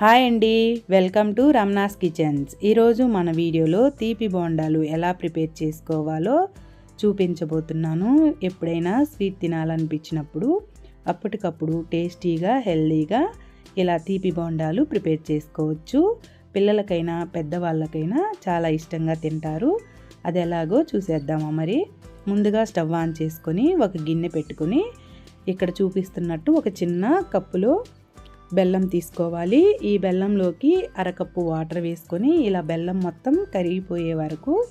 Hi అండి welcome to Ramana's kitchens. ఈరోజు మన వీడియోలో తీపి బోండాలు ఎలా ప్రిపేర్ చేసుకోవాలో చూపించబోతున్నాను. ఎప్పుడైనా స్వీట్ తినాలనిపించినప్పుడు అప్పటికప్పుడు టేస్టీగా హెల్దీగా ఇలా తీపి బోండాలు ప్రిపేర్ చేసుకోవచ్చు. పిల్లలకైనా పెద్దవాళ్ళకైనా చాలా ఇష్టంగా తింటారు. అది ఎలాగో చూసేద్దామా మరి? ముందుగా స్టవ్ ఆన్ చేసుకొని ఒక గిన్నె పెట్టుకొని ఇక్కడ చూపిస్తున్నట్టు ఒక చిన్న కప్పులో బెల్లం తీసుకోవాలి. ఈ బెల్లంలోకి అరకప్పు వాటర్ వేసుకొని ఇలా బెల్లం మొత్తం కరిగిపోయే వరకు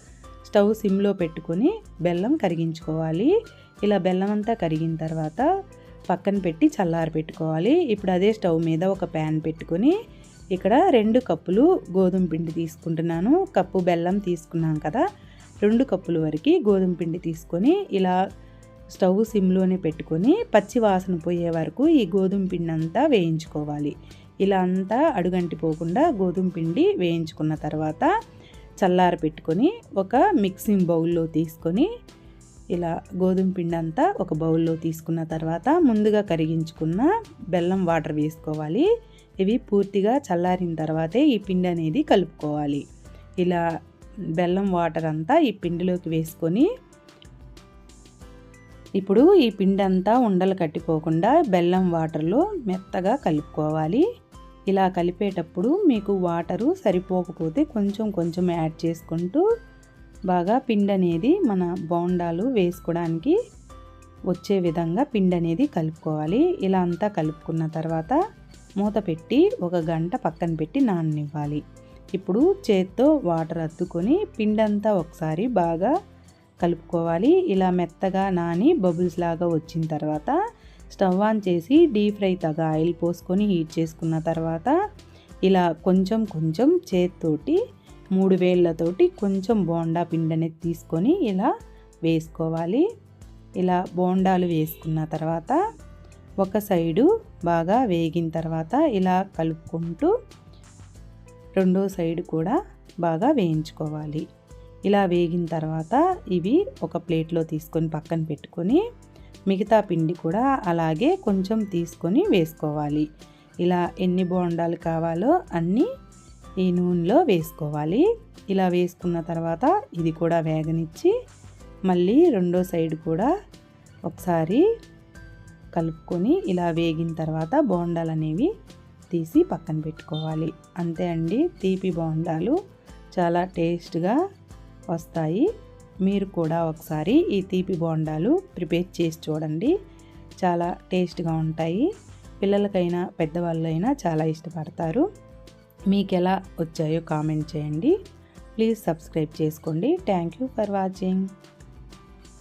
స్టవ్ సిమ్లో పెట్టుకొని బెల్లం కరిగించుకోవాలి. ఇలా బెల్లం అంతా కరిగిన తర్వాత పక్కన పెట్టి చల్లారి పెట్టుకోవాలి. ఇప్పుడు అదే స్టవ్ మీద ఒక ప్యాన్ పెట్టుకొని ఇక్కడ రెండు కప్పులు గోధుమ పిండి తీసుకుంటున్నాను. కప్పు బెల్లం తీసుకున్నాం కదా. రెండు కప్పుల వరకు గోధుమ పిండి తీసుకొని ఇలా స్టవ్ సిమ్లోనే పెట్టుకొని పచ్చి వాసన పోయే వరకు ఈ గోధుమ పిండి అంతా వేయించుకోవాలి. ఇలా అంతా అడుగంటిపోకుండా గోధుమ పిండి వేయించుకున్న తర్వాత చల్లార పెట్టుకొని ఒక మిక్సింగ్ బౌల్లో తీసుకొని ఇలా గోధుమ పిండి అంతా ఒక బౌల్లో తీసుకున్న తర్వాత ముందుగా కరిగించుకున్న బెల్లం వాటర్ వేసుకోవాలి. ఇవి పూర్తిగా చల్లారిన తర్వాతే ఈ పిండి అనేది కలుపుకోవాలి. ఇలా బెల్లం వాటర్ అంతా ఈ పిండిలోకి వేసుకొని ఇప్పుడు ఈ పిండి అంతా ఉండలు కట్టిపోకుండా బెల్లం వాటర్లో మెత్తగా కలుపుకోవాలి. ఇలా కలిపేటప్పుడు మీకు వాటరు సరిపోకపోతే కొంచెం కొంచెం యాడ్ చేసుకుంటూ బాగా పిండి అనేది మన బోండాలు వేసుకోవడానికి వచ్చే విధంగా పిండి అనేది కలుపుకోవాలి. ఇలా అంతా కలుపుకున్న తర్వాత మూత పెట్టి ఒక గంట పక్కన పెట్టి నాననివ్వాలి. ఇప్పుడు చేత్తో వాటర్ అద్దుకొని పిండంతా ఒకసారి బాగా కలుపుకోవాలి. ఇలా మెత్తగా నాని బబుల్స్ లాగా వచ్చిన తర్వాత స్టవ్ ఆన్ చేసి డీప్ ఫ్రై తగ్గ ఆయిల్ పోసుకొని హీట్ చేసుకున్న తర్వాత ఇలా కొంచెం కొంచెం చేతితోటి మూడు వేళ్ళతోటి కొంచెం బోండా పిండి అనేది తీసుకొని ఇలా వేసుకోవాలి. ఇలా బోండాలు వేసుకున్న తర్వాత ఒక సైడు బాగా వేగిన తర్వాత ఇలా కలుపుకుంటూ రెండో సైడ్ కూడా బాగా వేయించుకోవాలి. ఇలా వేగిన తర్వాత ఇవి ఒక ప్లేట్లో తీసుకొని పక్కన పెట్టుకొని మిగతా పిండి కూడా అలాగే కొంచెం తీసుకొని వేసుకోవాలి. ఇలా ఎన్ని బోండాలు కావాలో అన్నీ ఈ నూనెలో వేసుకోవాలి. ఇలా వేసుకున్న తర్వాత ఇది కూడా వేగనిచ్చి మళ్ళీ రెండో సైడ్ కూడా ఒకసారి కలుపుకొని ఇలా వేగిన తర్వాత బోండాలు అనేవి తీసి పక్కన పెట్టుకోవాలి. అంతే అండి తీపి బోండాలు. చాలా టేస్ట్గా వస్తాయి. మీరు కూడా ఒకసారి ఈ తీపి బోండాలు ప్రిపేర్ చేసి చూడండి. చాలా టేస్ట్గా ఉంటాయి. పిల్లలకైనా పెద్దవాళ్ళైనా చాలా ఇష్టపడతారు. మీకు ఎలా వచ్చాయో కామెంట్ చేయండి. ప్లీజ్ సబ్స్క్రైబ్ చేసుకోండి. Thank you for watching.